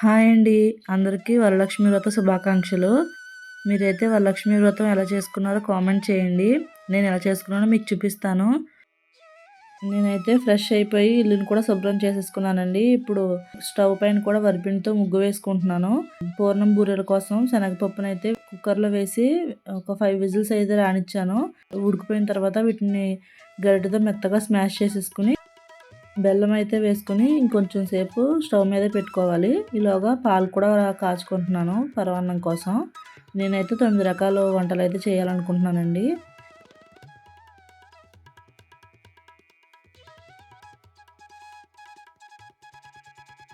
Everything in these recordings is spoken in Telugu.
హాయ్ అండి. అందరికీ వరలక్ష్మి వ్రత శుభాకాంక్షలు. మీరైతే వరలక్ష్మి వ్రతం ఎలా చేసుకున్నారో కామెంట్ చేయండి. నేను ఎలా చేసుకున్నానో మీకు చూపిస్తాను. నేనైతే ఫ్రెష్ అయిపోయి ఇల్లుని కూడా శుభ్రం చేసేసుకున్నానండి. ఇప్పుడు స్టవ్ పైన కూడా వరిపిండితో ముగ్గు వేసుకుంటున్నాను. పూర్ణం బూరెల కోసం శనగపప్పునైతే కుక్కర్లో వేసి ఒక ఫైవ్ విజిల్స్ అయితే రానిచ్చాను. ఉడికిపోయిన తర్వాత వీటిని గరిటెతో మెత్తగా స్మాష్ చేసేసుకుని బెల్లం అయితే వేసుకుని ఇంకొంచెం సేపు స్టవ్ మీద పెట్టుకోవాలి. ఈలోగా పాలు కూడా కాచుకుంటున్నాను పరవాన్నం కోసం. నేనైతే తొమ్మిది రకాల వంటలు అయితే చేయాలనుకుంటున్నానండి.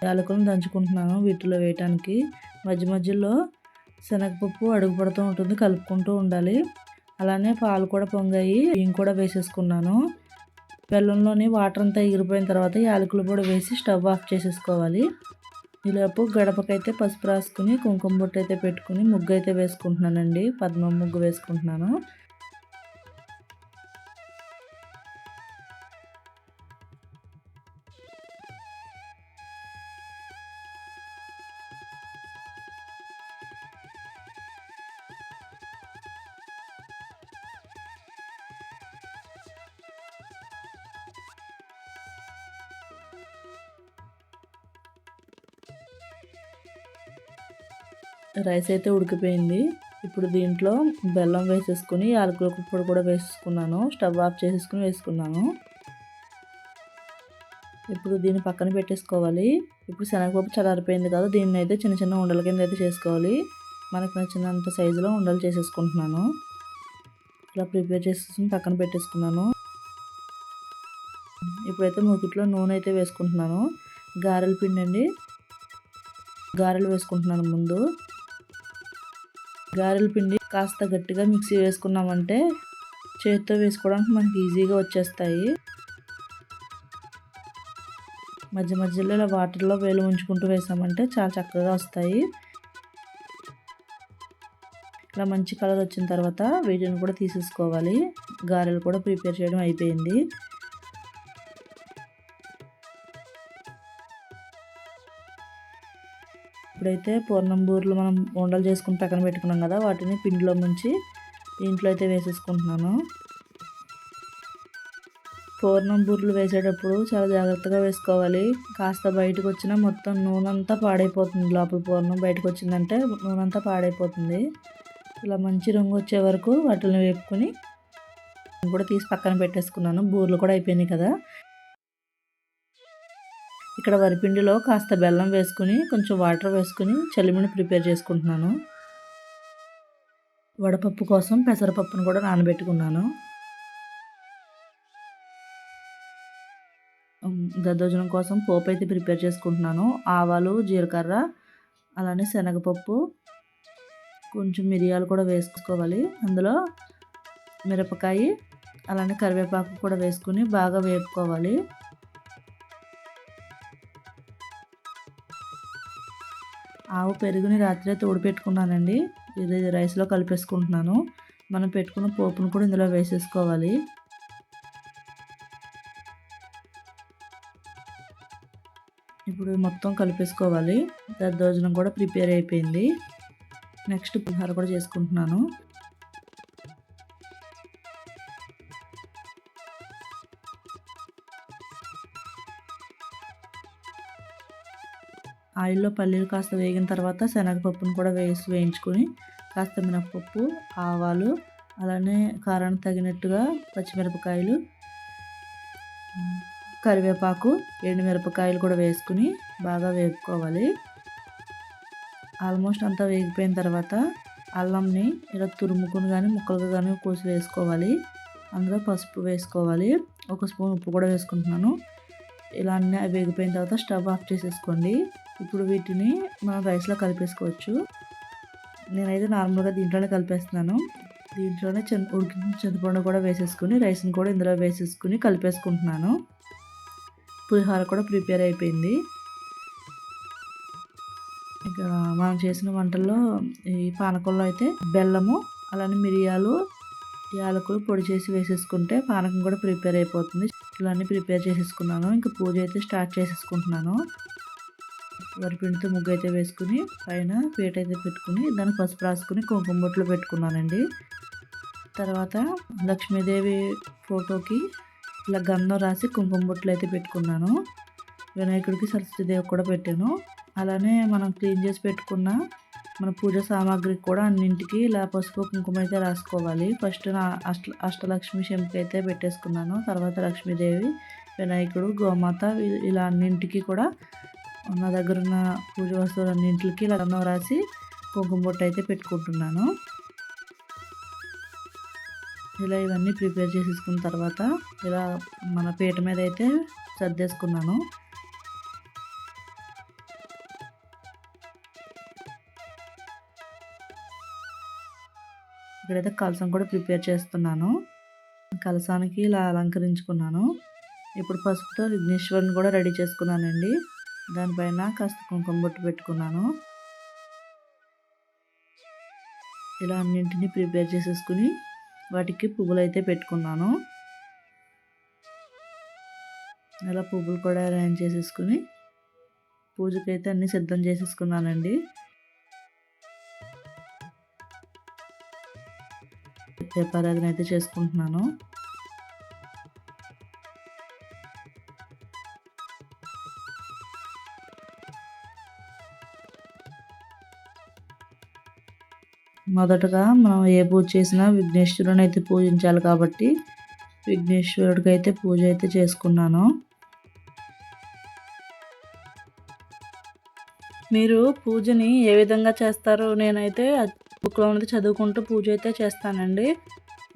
యాలకులను దంచుకుంటున్నాను వీటిలో వేయటానికి. మధ్య మధ్యలో శనగపప్పు అడుగు పడుతూ ఉంటుంది కలుపుకుంటూ ఉండాలి. అలానే పాలు కూడా పొంగాయి బియ్యం కూడా వేసేసుకున్నాను. బెల్లంలోని వాటర్ అంతా ఎగిరిపోయిన తర్వాత యాలకులు పొడి వేసి స్టవ్ ఆఫ్ చేసేసుకోవాలి. ఈలోపు గడపకైతే పసుపు రాసుకుని కుంకుమ బొట్టు అయితే పెట్టుకుని ముగ్గు అయితే వేసుకుంటున్నానండి. పద్మ ముగ్గు వేసుకుంటున్నాను. రైస్ అయితే ఉడికిపోయింది. ఇప్పుడు దీంట్లో బెల్లం వేసేసుకుని యాలకుల పొడి కూడా వేసేసుకున్నాను. స్టవ్ ఆఫ్ చేసేసుకుని వేసుకున్నాను. ఇప్పుడు దీన్ని పక్కన పెట్టేసుకోవాలి. ఇప్పుడు శనగపప్పు చల్లారిపోయింది కదా దీన్ని అయితే చిన్న చిన్న ఉండల కింద అయితే చేసుకోవాలి. మనకు నచ్చినంత సైజులో ఉండలు చేసేసుకుంటున్నాను. ఇలా ప్రిపేర్ చేసేసుకుని పక్కన పెట్టేసుకున్నాను. ఇప్పుడైతే మూకిట్లో నూనె అయితే వేసుకుంటున్నాను. గారెల పిండి అండి గారెలు వేసుకుంటున్నాను ముందు. గారెల పిండి కాస్త గట్టిగా మిక్సీ వేసుకున్నామంటే చేతితో వేసుకోవడానికి మనకి ఈజీగా వచ్చేస్తాయి. మధ్య మధ్యలో ఇలా వాటర్లో వేలు ఉంచుకుంటూ వేసామంటే చాలా చక్కగా వస్తాయి. ఇలా మంచి కలర్ వచ్చిన తర్వాత వీటిని కూడా తీసేసుకోవాలి. గారెలు కూడా ప్రిపేర్ చేయడం అయిపోయింది. ఇప్పుడైతే పూర్ణం బూరెలు మనం ఉండలు చేసుకుని పక్కన పెట్టుకున్నాం కదా వాటిని పిండిలో ముంచి ఇంట్లో అయితే వేసేసుకుంటున్నాను. పూర్ణం బూరెలు వేసేటప్పుడు చాలా జాగ్రత్తగా వేసుకోవాలి. కాస్త బయటకు వచ్చిన మొత్తం నూనె అంతా పాడైపోతుంది లోపల పూర్ణం. బయటకు వచ్చిందంటే నూనె అంతా పాడైపోతుంది. ఇలా మంచి రంగు వచ్చే వరకు వాటిని వేపుకొని కూడా తీసి పక్కన పెట్టేసుకున్నాను. బూర్లు కూడా అయిపోయినాయి కదా. ఇక్కడ వరిపిండిలో కాస్త బెల్లం వేసుకుని కొంచెం వాటర్ వేసుకుని చలిమిని ప్రిపేర్ చేసుకుంటున్నాను. వడపప్పు కోసం పెసరపప్పును కూడా నానబెట్టుకున్నాను. దద్దోజనం కోసం పోపు అయితే ప్రిపేర్ చేసుకుంటున్నాను. ఆవాలు జీలకర్ర అలానే శనగపప్పు కొంచెం మిరియాలు కూడా వేసుకోవాలి. అందులో మిరపకాయ అలానే కరివేపాకు కూడా వేసుకుని బాగా వేపుకోవాలి. ఆవు పెరుగుని రాత్రి తోడు పెట్టుకున్నానండి. ఇది రైస్లో కలిపేసుకుంటున్నాను. మనం పెట్టుకున్న పోపును కూడా ఇందులో వేసేసుకోవాలి. ఇప్పుడు మొత్తం కలిపేసుకోవాలి. దద్దోజనం కూడా ప్రిపేర్ అయిపోయింది. నెక్స్ట్ పులిహార కూడా చేసుకుంటున్నాను. ఆయిల్లో పల్లీలు కాస్త వేగిన తర్వాత శనగపప్పును కూడా వేసి వేయించుకొని కాస్త మినపప్పు ఆవాలు అలానే కారానికి తగినట్టుగా పచ్చిమిరపకాయలు కరివేపాకు ఎండుమిరపకాయలు కూడా వేసుకుని బాగా వేపుకోవాలి. ఆల్మోస్ట్ అంతా వేగిపోయిన తర్వాత అల్లంని ఇలా తురుముకుని కానీ ముక్కలుగా కానీ కోసి వేసుకోవాలి. అందులో పసుపు వేసుకోవాలి. ఒక స్పూన్ ఉప్పు కూడా వేసుకుంటున్నాను. ఇలా అన్నీ వేగిపోయిన తర్వాత స్టవ్ ఆఫ్ చేసేసుకోండి. ఇప్పుడు వీటిని మనం రైస్లో కలిపేసుకోవచ్చు. నేనైతే నార్మల్గా దీంట్లోనే కలిపేస్తున్నాను. దీంట్లోనే చెన్ ఉడికిన చింతపండు కూడా వేసేసుకుని రైస్ని కూడా ఇందులో వేసేసుకుని కలిపేసుకుంటున్నాను. పులిహోర కూడా ప్రిపేర్ అయిపోయింది. ఇక మనం చేసిన వంటల్లో ఈ పానకంలో అయితే బెల్లము అలానే మిరియాలు యాలకులు పొడి చేసి వేసేసుకుంటే పానకం కూడా ప్రిపేర్ అయిపోతుంది. వస్తువులన్నీ ప్రిపేర్ చేసేసుకున్నాను. ఇంకా పూజ అయితే స్టార్ట్ చేసేసుకుంటున్నాను. వరిపిండితో ముగ్గు అయితే వేసుకుని పైన పీట అయితే పెట్టుకుని దాన్ని పసుపు రాసుకుని కుంకుమ బొట్లు పెట్టుకున్నానండి. తర్వాత లక్ష్మీదేవి ఫోటోకి ఇలా గంధం రాసి కుంకుమ బొట్లు అయితే పెట్టుకున్నాను. వినాయకుడికి సరస్వతీదేవి కూడా పెట్టాను. అలానే మనం క్లీన్ చేసి పెట్టుకున్న మన పూజ సామాగ్రికి కూడా అన్నింటికి ఇలా పసుపు కుంకుమ అయితే రాసుకోవాలి. ఫస్ట్ నా అష్ట అష్టలక్ష్మి శంకి అయితే పెట్టేసుకున్నాను. తర్వాత లక్ష్మీదేవి వినాయకుడు గోమాత ఇలా అన్నింటికి కూడా నా దగ్గర ఉన్న పూజ వస్తువులు అన్నింటికి ఇలా రాసి కుంకుమ బొట్టు అయితే పెట్టుకుంటున్నాను. ఇలా ఇవన్నీ ప్రిపేర్ చేసేసుకున్న తర్వాత ఇలా మన పీట మీద అయితే సర్దేసుకున్నాను. ఇక్కడైతే కలసం కూడా ప్రిపేర్ చేస్తున్నాను. కలసానికి ఇలా అలంకరించుకున్నాను. ఇప్పుడు పసుపుతో విఘ్నేశ్వరుని కూడా రెడీ చేసుకున్నానండి. దానిపైన కాస్త కుంకుమ బొట్టు పెట్టుకున్నాను. ఇలా అన్నింటినీ ప్రిపేర్ చేసేసుకుని వాటికి పువ్వులు అయితే పెట్టుకున్నాను. ఇలా పువ్వులు కూడా అరేంజ్ చేసేసుకుని పూజకైతే అన్నీ సిద్ధం చేసేసుకున్నానండి. దీపారాధన అయితే చేసుకుంటున్నాను. మొదటగా మనం ఏ పూజ చేసినా విఘ్నేశ్వరుని అయితే పూజించాలి కాబట్టి విఘ్నేశ్వరుడికి అయితే పూజ అయితే చేసుకున్నాను. మీరు పూజని ఏ విధంగా చేస్తారో నేనైతే బుక్లో ఉన్నది చదువుకుంటూ పూజ అయితే చేస్తానండి.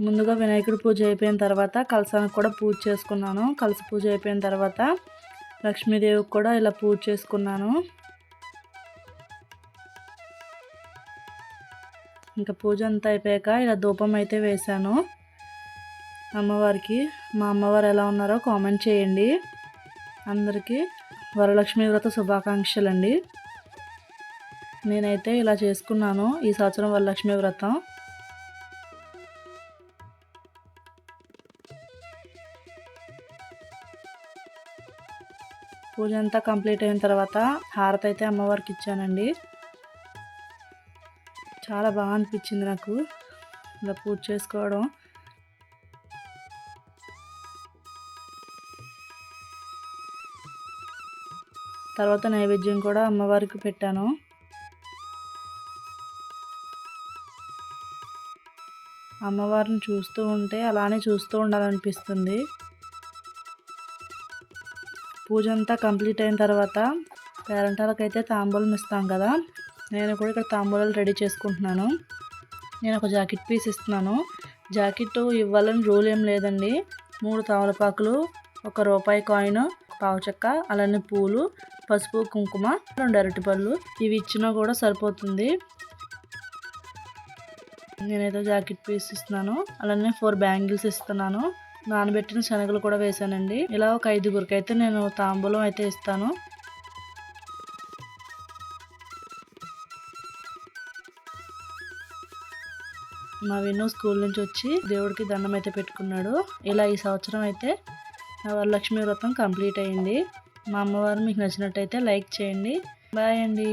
ముందుగా వినాయకుడి పూజ అయిపోయిన తర్వాత కలసానికి కూడా పూజ చేసుకున్నాను. కలస పూజ అయిపోయిన తర్వాత లక్ష్మీదేవికి కూడా ఇలా పూజ చేసుకున్నాను. ఇంకా పూజ అంతా అయిపోయాక ఇలా ధూపం అయితే వేశాను. అమ్మవారికి మా అమ్మవారు ఎలా ఉన్నారో కామెంట్ చేయండి. అందరికీ వరలక్ష్మి వ్రత శుభాకాంక్షలు అండి నేనైతే ఇలా చేసుకున్నాను ఈ సంవత్సరం వరలక్ష్మి వ్రతం. పూజ అంతా కంప్లీట్ అయిన తర్వాత హారతి అయితే అమ్మవారికి ఇచ్చానండి. చాలా బాగా అనిపించింది నాకు ఇలా పూజ చేసుకోవడం. తర్వాత నైవేద్యం కూడా అమ్మవారికి పెట్టాను. అమ్మవారిని చూస్తూ ఉంటే అలానే చూస్తూ ఉండాలనిపిస్తుంది. పూజ అంతా కంప్లీట్ అయిన తర్వాత పేరెంటాలకైతే తాంబూలం ఇస్తాం కదా. నేను కూడా ఇక్కడ తాంబూలాలు రెడీ చేసుకుంటున్నాను. నేను ఒక జాకెట్ పీస్ ఇస్తున్నాను. జాకెట్ ఇవ్వాలని రూల్ ఏం లేదండి. మూడు తమలపాకులు ఒక రూపాయి కాయిన్ పావు చెక్క అలానే పూలు పసుపు కుంకుమ రెండు అరటిపళ్ళు ఇవి ఇచ్చినా కూడా సరిపోతుంది. నేనైతే జాకెట్ పీస్ ఇస్తున్నాను. అలానే ఫోర్ బ్యాంగిల్స్ ఇస్తున్నాను. నానబెట్టిన శనగలు కూడా వేసానండి. ఇలా ఒక ఐదుగురికి అయితే నేను తాంబూలం అయితే ఇస్తాను. మా విను స్కూల్ నుంచి వచ్చి దేవుడికి దండం అయితే పెట్టుకున్నాడు. ఇలా ఈ సంవత్సరం అయితే వరలక్ష్మి వ్రతం కంప్లీట్ అయింది. మా అమ్మవారు మీకు నచ్చినట్టయితే లైక్ చేయండి. బాయ్ అండి.